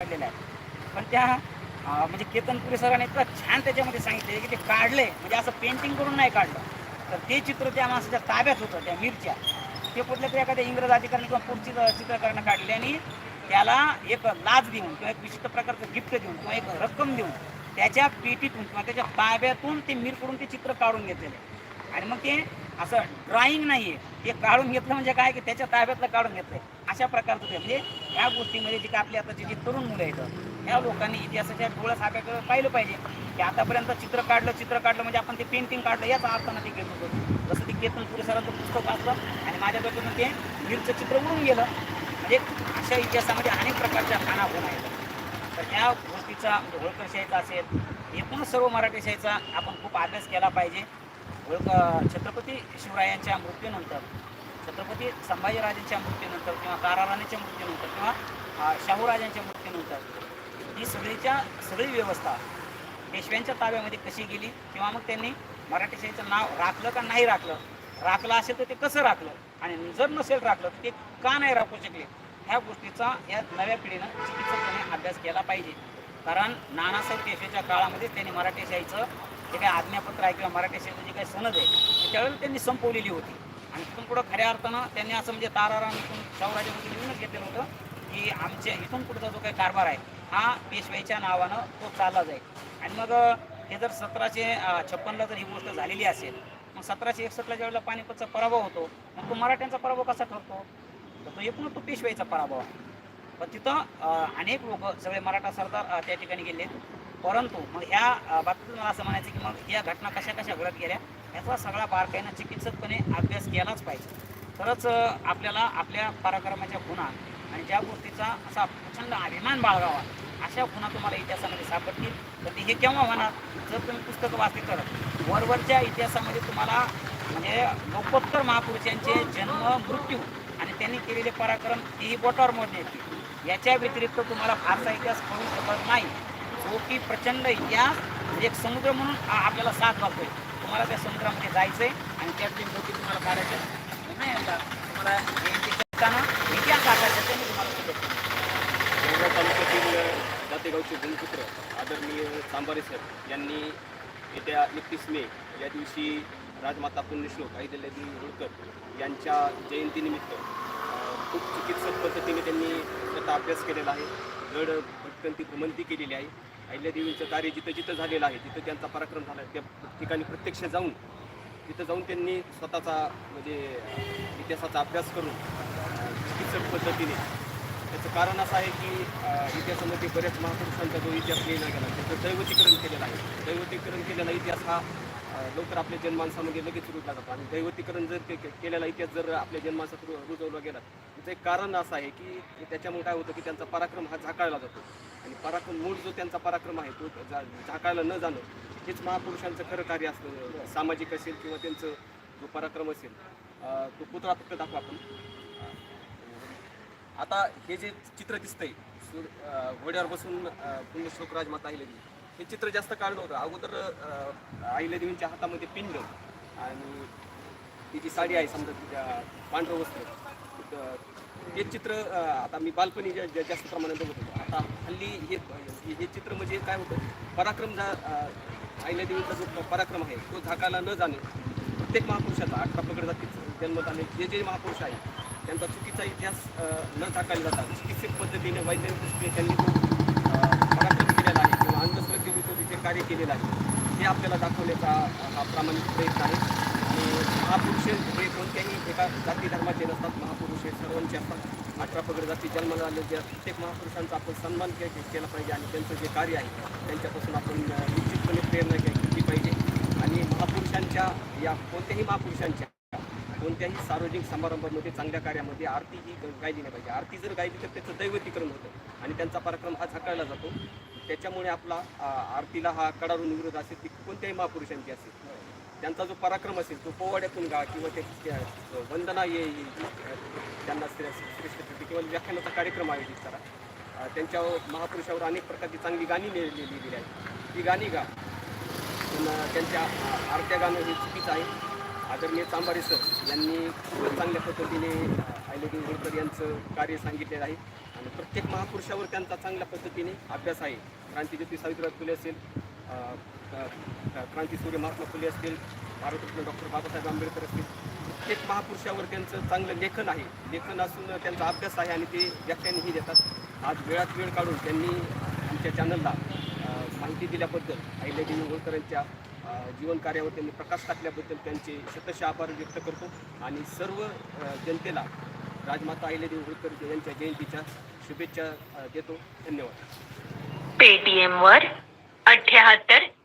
काढलेलं आहे. पण त्या म्हणजे केतनपुरी सरांनी इतकं छान त्याच्यामध्ये सांगितले की ते काढले म्हणजे असं पेंटिंग करून नाही काढलं. तर ते चित्र त्या माणसाच्या ताब्यात होतं त्या मिरच्या. ते कुठल्या तरी एखाद्या इंग्रज अधिकाऱ्याने किंवा पुढची चित्रकारानं काढले आणि त्याला एक लाच देऊन किंवा एक विशिष्ट प्रकारचं गिफ्ट देऊन किंवा एक रक्कम देऊन त्याच्या पेटीतून किंवा त्याच्या ताब्यातून ते मिर करून ते चित्र काढून घेतलेले. आहे. आणि मग ते असं ड्रॉइंग नाही आहे ते काढून घेतलं म्हणजे काय? की त्याच्या ताब्यातलं काढून घेतलंय. अशा प्रकारचं ते म्हणजे या गोष्टीमध्ये जे काय आपली आताची जी तरुण मुलं आहेत या लोकांनी इतिहासाच्या डोळ्या साब्याकडे पाहिलं पाहिजे. की आतापर्यंत चित्र काढलं चित्र काढलं म्हणजे आपण ते पेंटिंग काढलं याचा अर्थानं ते घेत होतो. जसं ते केतन पुरेसरांचं पुस्तक वाचलं आणि माझ्या डोक्यातून ते वीरचं चित्र उडून गेलं. म्हणजे अशा इतिहासामध्ये अनेक प्रकारच्या खानाखोन आहेत. तर या गोष्टीचा म्हणजे होळकरशाहीचा असेल एकूणच सर्व मराठीशाहीचा आपण खूप अभ्यास केला पाहिजे. होळकर छत्रपती शिवरायांच्या मृत्यूनंतर. छत्रपती संभाजीराजांच्या मृत्यूनंतर किंवा काराराणीच्या मृत्यूनंतर किंवा शाहूराजांच्या मृत्यूनंतर ही सगळीच्या सगळी व्यवस्था पेशव्यांच्या ताब्यामध्ये कशी गेली किंवा मग त्यांनी मराठीशाहीचं नाव राखलं का नाही राखलं राखलं असेल तर ते कसं राखलं आणि जर नसेल राखलं तर ते का नाही राखू शकले ह्या गोष्टीचा या नव्या पिढीनं चिकित्सकपणे अभ्यास केला पाहिजे. कारण नानासाहेब पेशवेच्या काळामध्ये त्यांनी मराठीशाहीचं जे काही आज्ञापत्र आहे किंवा मराठीशाहीचं जे काही सनद आहे त्यावेळेला त्यांनी संपवलेली होती. आणि तिथून पुढं खऱ्या अर्थानं त्यांनी असं म्हणजे ताराराम इथून शाहूराजामध्ये लिहूनच घेतलेलं होतं की आमच्या इथून पुढचा जो काही कारभार आहे हा पेशवाईच्या नावानं तो चालला जाईल. आणि मग हे जर सतराशे छप्पनला जर ही गोष्ट झालेली असेल मग सतराशे एकसष्टला ज्यावेळेला पानिपतचा पराभव होतो मग तो मराठ्यांचा पराभव कसा ठरतो? तर तो एकूण तो पेशवाईचा पराभव आहे. पण तिथं अनेक लोक सगळे मराठा सरदार त्या ठिकाणी गेले परंतु मग ह्या बाबतीत मला असं म्हणायचं की मग या घटना कशा कशा घडत गेल्या? याचा सगळा बारकाईनं चिकित्सकपणे अभ्यास केलाच पाहिजे. तरच आपल्याला आपल्या पराक्रमाच्या खुणा आणि ज्या गोष्टीचा असा प्रचंड अभिमान बाळगावा अशा खुणा तुम्हाला इतिहासामध्ये सापडतील. तर ते हे केव्हा होणार? जर तुम्ही पुस्तकं वाचली तर. वरवरच्या इतिहासामध्ये तुम्हाला म्हणजे लोकोत्तर महापुरुषांचे जन्म मृत्यू आणि त्यांनी केलेले पराक्रम तेही बोटावर मोडणे येतील. याच्या व्यतिरिक्त तुम्हाला फारसा इतिहास कळू शकत नाही. जो की प्रचंड इतिहास एक समुद्र म्हणून आपल्याला साथ घालतोय तुम्हाला त्या समुद्रामध्ये जायचंय आणि त्यातली मोठी तुम्हाला काढायचं नाही येतात तुम्हाला जयंती इतिहास आकाशाचे मी तुम्हाला तालुक्यातील जातेगावचे गुणपुत्र आदरणीय सांबारे साहेब यांनी येत्या एकतीस मे या दिवशी राजमाता पुण्यश्लोक अहिल्यादेवी होळकर यांच्या जयंतीनिमित्त खूप चिकित्सक पद्धतीने त्यांनी त्याचा अभ्यास केलेला आहे. गड भटकंती भ्रमंती केलेली आहे. अहिल्यादेवींचं कार्य जिथं जिथं झालेलं आहे तिथं त्यांचा पराक्रम झाला आहे. त्या ठिकाणी प्रत्यक्ष जाऊन तिथं जाऊन त्यांनी स्वतःचा म्हणजे इतिहासाचा अभ्यास करून चिकित्सक पद्धतीने त्याचं कारण असं आहे की इतिहासामध्ये बऱ्याच महापुरुषांचा जो इतिहास लिहिला गेला त्याचं दैवतीकरण केलेलं आहे. दैवतीकरण केलेला इतिहास हा लवकर आपल्या जनमानसामध्ये लगेच रुजला जातो. आणि दैवतीकरण जर के- के- केलेला इतिहास जर आपल्या जनमानसात रु- रुजवला गेला त्याचं एक कारण असं आहे की त्याच्यामुळे काय होतं की त्यांचा पराक्रम हा झाकाळला जातो. आणि पराक्रम मूळ जो त्यांचा पराक्रम आहे तो झा- झाकायला न जाणं हेच महापुरुषांचं खरं कार्य असतं. सामाजिक असेल किंवा त्यांचं जो पराक्रम असेल तो पुतळा फक्त दाखवा आपण. आता हे जे चित्र दिसतंय घोड्यावर बसून अ, पुण्यश्लोक राजमाता अहिल्यादेवी हे चित्र जास्त काढलं होतं अगोदर अ, देवींच्या हातामध्ये पिंड आणि ती जी साडी आहे समजा तिच्या पांढरं वस्त्र ते हे चित्र आता मी बालपणी जास्त प्रमाणात बघत होतो. आता हल्ली हे हे चित्र म्हणजे काय होतं? पराक्रम जा अ, जो पराक्रम आहे तो झाकायला न जाणे प्रत्येक महापुरुषाचा अठरा पकड जातीत जन्मत झाले जे जे महापुरुष आहे त्यांचा चुकीचा इतिहास न झाकायला जातात. चिकित्सक पद्धतीने वैज्ञानिक दृष्टीने त्यांनी जो पराक्रम केलेला आहे किंवा अंधश्रद्धेविरुद्ध जे कार्य केलेलं आहे हे आपल्याला दाखवण्याचा हा प्रामाणिक प्रयत्न आहे. आणि महापुरुष हे कोणत्याही एका जाती धर्माचे नसतात महापुरुष हे सर्वांचे असतात. अठरा पगड जाती जन्माला आलेल्या प्रत्येक महापुरुषांचा आपण सन्मान के केला पाहिजे आणि त्यांचं जे कार्य आहे त्यांच्यापासून आपण निश्चितपणे प्रेरणा घेतली पाहिजे. आणि महापुरुषांच्या या कोणत्याही महापुरुषांच्या कोणत्याही सार्वजनिक समारंभामध्ये चांगल्या कार्यामध्ये आरती ही गायली नाही पाहिजे. आरती जर गायली तर त्याचं दैवतीकरण होतं आणि त्यांचा पराक्रम हा झाकाळला जातो. त्याच्यामुळे आपला आरतीला हा कडारून विरोध असेल ती कोणत्याही महापुरुषांची असेल. त्यांचा जो पराक्रम असेल तो पोवाड्यातून गा किंवा ते वंदना ये त्यांना श्रे- श्रेष्ठ किंवा व्याख्यानाचा कार्यक्रम आयोजित करा. त्यांच्या महापुरुषावर अनेक प्रकारची चांगली गाणी लिहि- लिहिलेली आहेत. ती गाणी गा. पण त्यांच्या आरत्या गाणं हे चुकीचं आहे. आदरणीय चांबारे सर यांनी खूप चांगल्या पद्धतीने अ, अहिल्यादेवी होळकर यांचं कार्य सांगितलेलं आहे. आणि प्रत्येक महापुरुषावर त्यांचा चांगल्या पद्धतीने अभ्यास आहे. क्रांतीज्योती सावित्रीबाई फुले असेल क्रांतीसूर्य महात्मा फुले असतील भारतरत्न डॉक्टर बाबासाहेब आंबेडकर असतील प्रत्येक महापुरुषावर त्यांचं चांगलं लेखन आहे. लेखन असून त्यांचा अभ्यास आहे आणि ते व्याख्यानही देतात. आज वेळात वेळ काढून त्यांनी आमच्या चॅनलला माहिती दिल्याबद्दल अहिल्यादेवी होळकरांच्या अं, जीवन कार्यावर त्यांनी प्रकाश टाकल्याबद्दल त्यांचे शतशः आभार व्यक्त करतो. आणि सर्व जनतेला राजमाता अहिल्यादेवी होळकर यांच्या जयंतीच्या शुभेच्छा देतो. धन्यवाद. पेटीएमवर अठ्याहत्तर